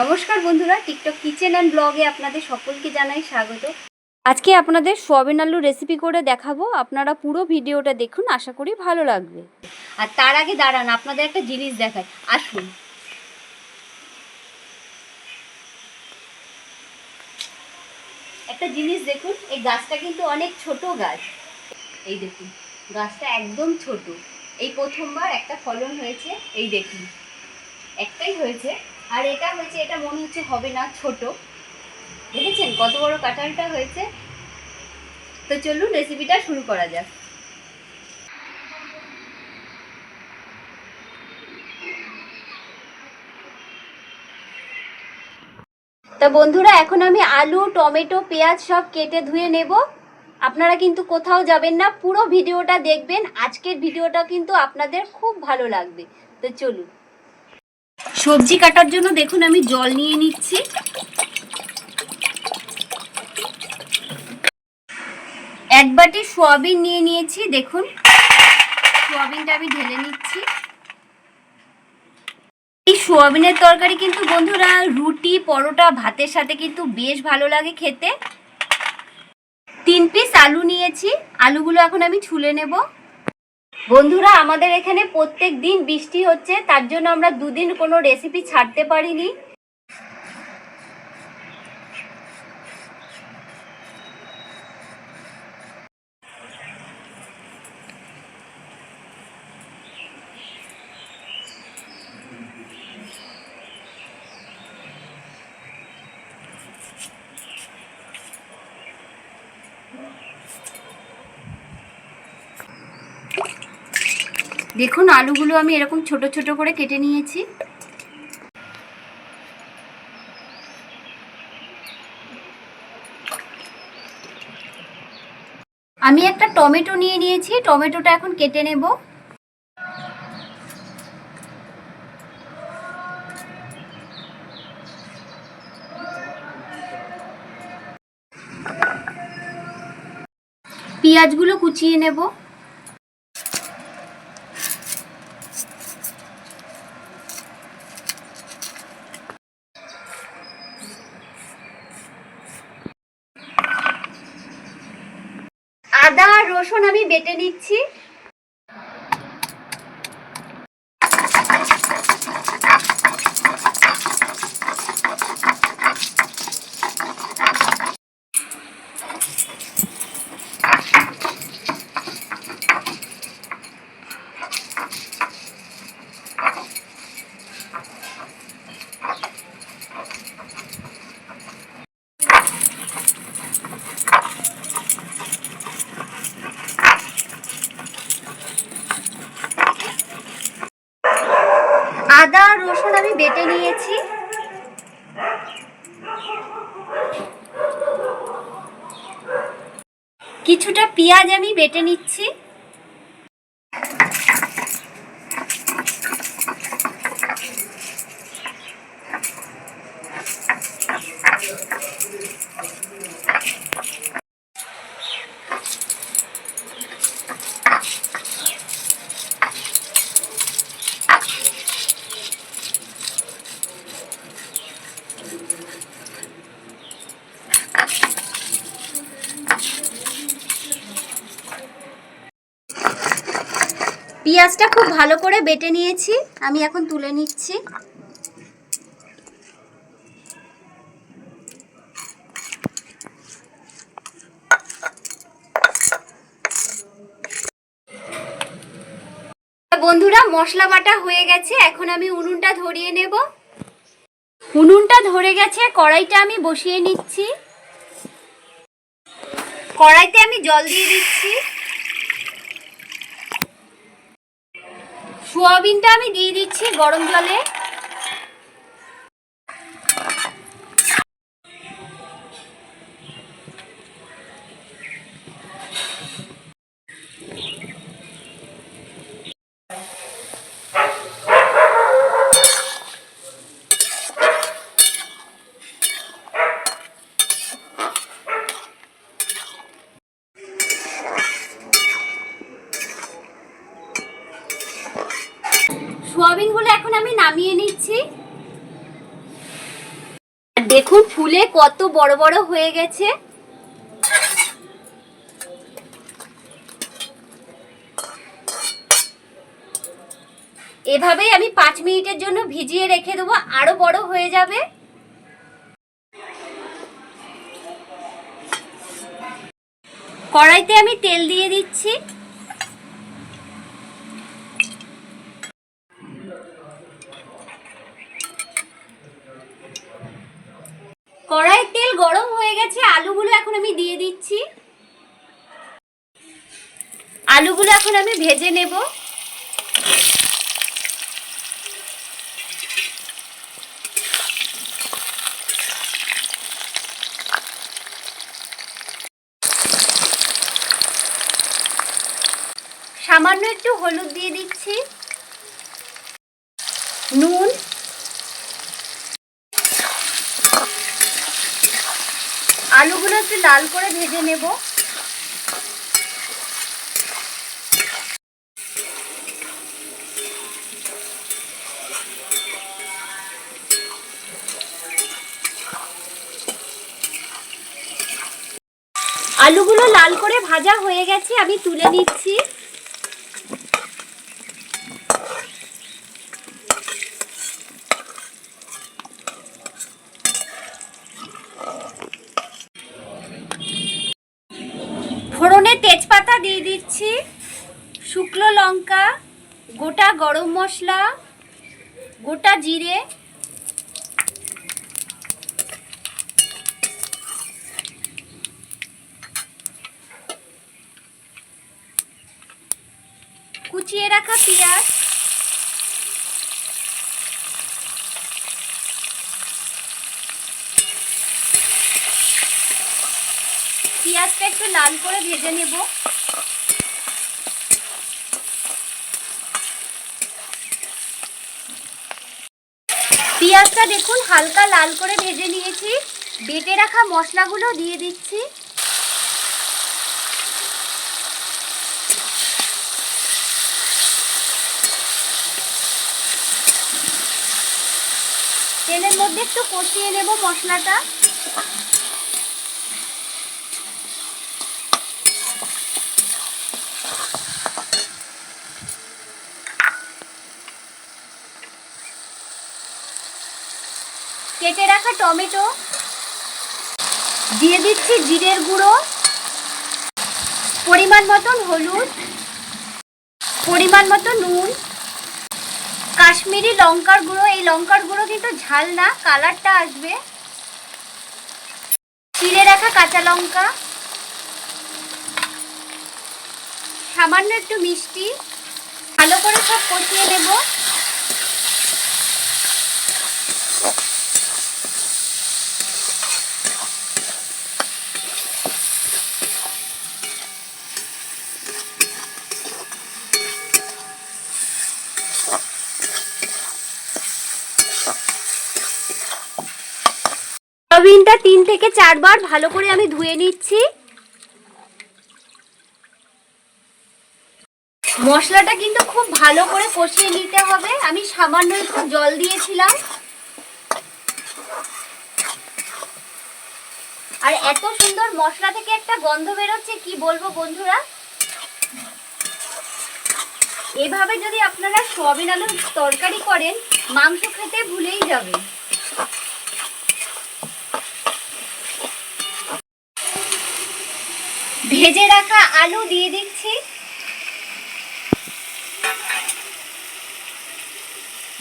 নমস্কার বন্ধুরা TikTok kitchen and ব্লগে আপনাদের সকলকে জানাই স্বাগত। আজকে আপনাদের সোয়াবিন আলু রেসিপি করে দেখাবো। আপনারা পুরো ভিডিওটা দেখুন, আশা করি ভালো লাগবে। আর তার আগে দাঁড়ান, আপনাদের একটা জিনিস দেখায় আসুন। একটা জিনিস দেখুন, এই গাছটা কিন্তু অনেক ছোট গাছ। এই দেখুন, গাছটা একদম ছোট। এই প্রথমবার একটা ফলন হয়েছে, এই দেখুন। একটাই হয়েছে, আর এটা হয়েছে, এটা মনে হচ্ছে হবে না, ছোট। দেখেছেন কত বড় কাঁঠালটা হয়েছে? তো চলুন রেসিপিটা শুরু করা যাক। তা বন্ধুরা, এখন আমি আলু, টমেটো, পেঁয়াজ সব কেটে ধুয়ে নেব। আপনারা কিন্তু কোথাও যাবেন না, পুরো ভিডিওটা দেখবেন। আজকের ভিডিওটা কিন্তু আপনাদের খুব ভালো লাগবে। তো চলুন। সবজি কাটার জন্য দেখুন, আমি জল নিয়ে নিচ্ছি। এক বাটি সোয়াবিন নিয়ে নিয়েছি, দেখুন। সোয়াবিনটা আমি ঢেলে নিচ্ছি। সোয়াবিনের তরকারি কিন্তু বন্ধুরা, রুটি, পরোটা, ভাতের সাথে কিন্তু বেশ ভালো লাগে খেতে। তিন পিস আলু নিয়েছি, আলুগুলো এখন আমি ছুলে নেব। বন্ধুরা, আমাদের এখানে প্রত্যেক দিন বৃষ্টি হচ্ছে, তার জন্য আমরা দুদিন কোনো রেসিপি ছাড়তে পারিনি। দেখুন, আলুগুলো আমি এরকম ছোট ছোট করে কেটে নিয়েছি। আমি একটা টমেটো নিয়ে নিয়েছি, টমেটোটা এখন কেটে নেব। পেঁয়াজগুলো কুচিয়ে নেব। আদা রসুন আমি বেটে নিচ্ছি আদা আর রসুন আমি বেটে নিয়েছি কিছুটা পেঁয়াজ আমি বেটে নিচ্ছি। পেঁয়াজটা খুব ভালো করে বেটে নিয়েছি। আমি এখন তুলে নিচ্ছি। বন্ধুরা, মশলা বাটা হয়ে গেছে। এখন আমি উনুনটা ধরিয়ে নেব। উনুনটা ধরে গেছে, কড়াইটা আমি বসিয়ে নিচ্ছি। কড়াইতে আমি জল দিয়ে দিচ্ছি। সোয়াবিনটা আমি দিয়ে দিচ্ছি গরম জলে। আমি নামিয়ে নিচ্ছি। দেখুন, ফুলে কত বড় বড় হয়ে গেছে। এভাবেই আমি পাঁচ মিনিটের জন্য ভিজিয়ে রেখে দেবো, আরও বড় হয়ে যাবে। কড়াইতে আমি তেল দিয়ে দিচ্ছি। কড়াইয়ের তেল গরম হয়ে গেছে, আলুগুলো এখন আমি দিয়ে দিচ্ছি। আলুগুলো এখন আমি ভেজে নেব। সামান্য একটু হলুদ দিয়ে দিচ্ছি। নুন আলুগুলো একটু লাল করে ভেজে নেব। আলুগুলো লাল করে ভাজা হয়ে গেছে আমি তুলে নিচ্ছি ফোড়নে তেজপাতা দিয়ে দিচ্ছি শুকনো লঙ্কা, গোটা গরম মশলা, গোটা জিরে, কুচিয়ে রাখা পেঁয়াজ, পেঁয়াজটা একটু লাল করে ভেজে নেব। পেঁয়াজটা দেখুন, হালকা লাল করে ভেজে নিয়েছি। বেটে রাখা মশলাগুলো দিয়ে দিচ্ছি। তেলের মধ্যে একটু কষিয়ে নেব মশলাটা। কেটে রাখা টমেটো। দিয়ে দিচ্ছি জিরের গুঁড়ো। পরিমাণ মতন হলুদ। পরিমাণ মতো নুন। কাশ্মীরি লঙ্কার গুঁড়ো। এই লঙ্কার গুঁড়ো কিন্তু ঝাল না, কালারটা আসবে। চিড়ে রাখা কাঁচা লঙ্কা। সামান্য একটু মিষ্টি। ভালো করে সব কষিয়ে নেব সয়াবিনটা তিন থেকে চারবার ভালো করে আমি ধুয়ে নিচ্ছি। মশলাটা কিন্তু খুব ভালো করে কষিয়ে নিতে হবে। আমি সামান্য একটু জল দিয়েছিলাম। আর এত সুন্দর মশলা থেকে একটা গন্ধ বেরোচ্ছে, কি বলব বন্ধুরা? এভাবে যদি আপনারা সোয়াবিন আলুর তরকারি করেন, মাংস খেতে ভুলেই যাবেন ভেজে রাখা আলু দিয়ে দিচ্ছি।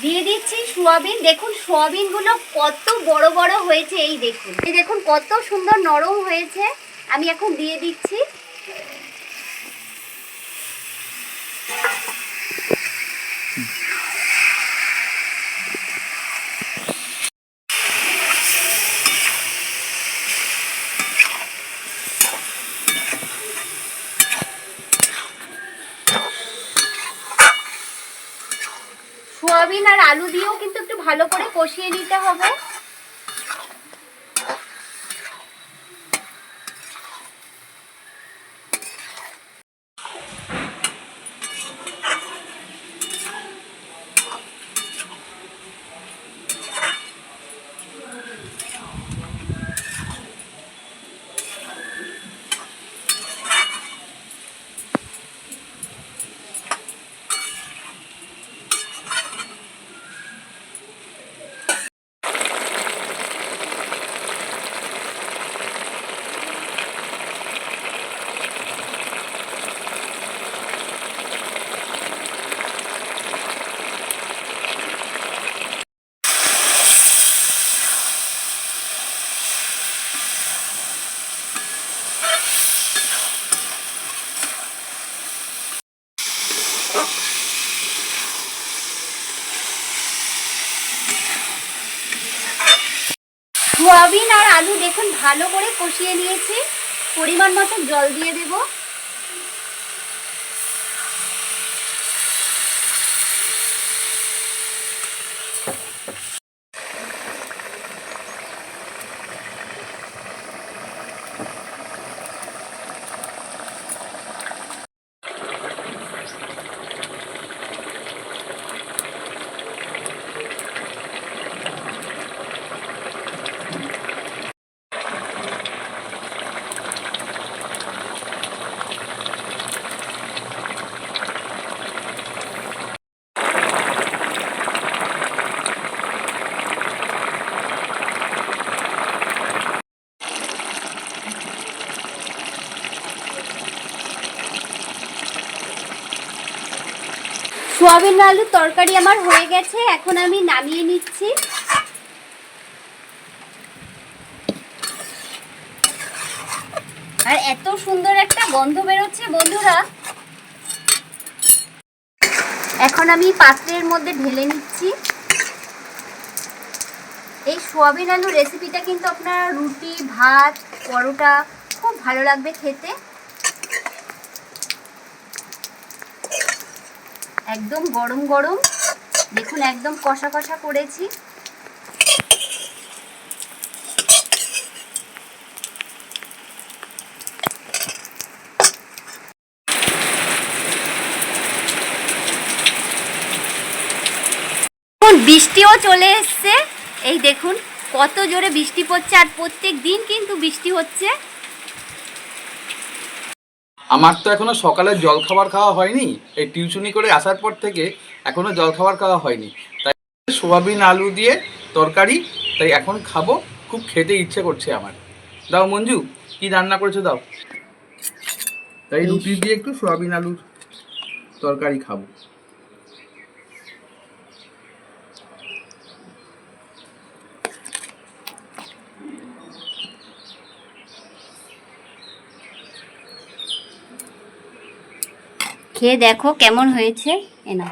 দিয়ে দিচ্ছি সোয়াবিন। দেখুন সোয়াবিনগুলো কত বড় বড় হয়েছে, এই দেখুন। এই দেখুন, কত সুন্দর নরম হয়েছে। আমি এখন দিয়ে দিচ্ছি সোয়াবিন আর আলু দিয়েও কিন্তু একটু ভালো কষিয়ে নিতে হবে। সোয়াবিন আর আলু দেখুন ভালো করে কষিয়ে নিয়েছি। পরিমাণ মতো জল দিয়ে দেব। সোয়াবিন আলুর তরকারি আমার হয়ে গেছে, এখন আমি নামিয়ে নিচ্ছি। আর এত সুন্দর একটা গন্ধ বেরোচ্ছে বন্ধুরা। এখন আমি পাত্রের মধ্যে ঢেলে নিচ্ছি। এই সোয়াবিন আলু রেসিপিটা কিন্তু আপনার রুটি, ভাত, পরোটা খুব ভালো লাগবে খেতে। একদম গরম গরম। দেখুন, একদম কষা কষা করেছি। বৃষ্টিও চলে এসছে। এই দেখুন, কত জোরে বৃষ্টি পড়ছে। আর প্রত্যেক দিন কিন্তু বৃষ্টি হচ্ছে। আমার তো এখনও সকালে জল খাবার খাওয়া হয়নি। এই টিউশনি করে আসার পর থেকে এখনও জল খাবার খাওয়া হয়নি। তাই সোয়াবিন, আলু দিয়ে তরকারি, তাই এখন খাব। খুব খেতে ইচ্ছে করছে আমার। দাও মঞ্জু, কি রান্না করেছ দাও। তাই রুটি দিয়ে একটু সোয়াবিন, আলুর তরকারি খাব। খেয়ে দেখো কেমন হয়েছে। এনা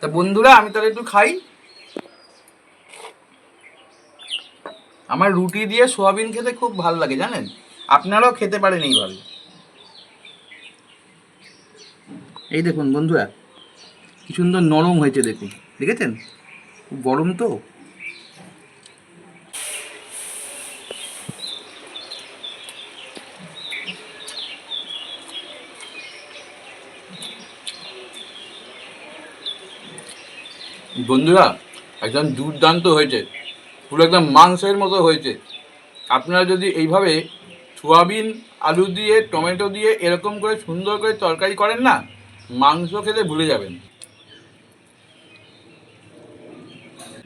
তা বন্ধুরা আমি তাহলে একটু খাই। আমার রুটি দিয়ে সোয়াবিন খেতে খুব ভালো লাগে জানেন? আপনারাও খেতে পারেন এইভাবে। এই দেখুন বন্ধুরা কি সুন্দর নরম হয়েছে দেখুন। দেখেছেন? খুব গরম তো। বন্ধুরা, একদম দুর্দান্ত হয়েছে। পুরো একদম মাংসের মতো হয়েছে। আপনারা যদি এইভাবে সোয়াবিন, আলু দিয়ে, টমেটো দিয়ে এরকম করে সুন্দর করে তরকারি করেন না, মাংস খেতে ভুলে যাবেন।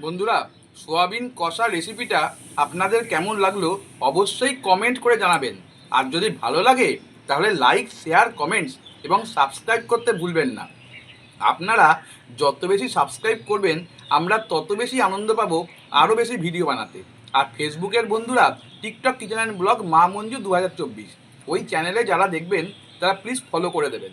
বন্ধুরা, সোয়াবিন কষা রেসিপিটা আপনাদের কেমন লাগল অবশ্যই কমেন্ট করে জানাবেন। আর যদি ভালো লাগে, তাহলে লাইক শেয়ার কমেন্টস এবং সাবস্ক্রাইব করতে ভুলবেন না। আপনারা যত বেশি সাবস্ক্রাইব করবেন, আমরা তত বেশি আনন্দ পাবো আরও বেশি ভিডিও বানাতে। আর ফেসবুকের বন্ধুরা, টিকটক কিচেন অ্যান্ড ব্লগ মা মঞ্জু দু হাজার চব্বিশ। ওই চ্যানেলে যারা দেখবেন, তারা প্লিজ ফলো করে দেবেন।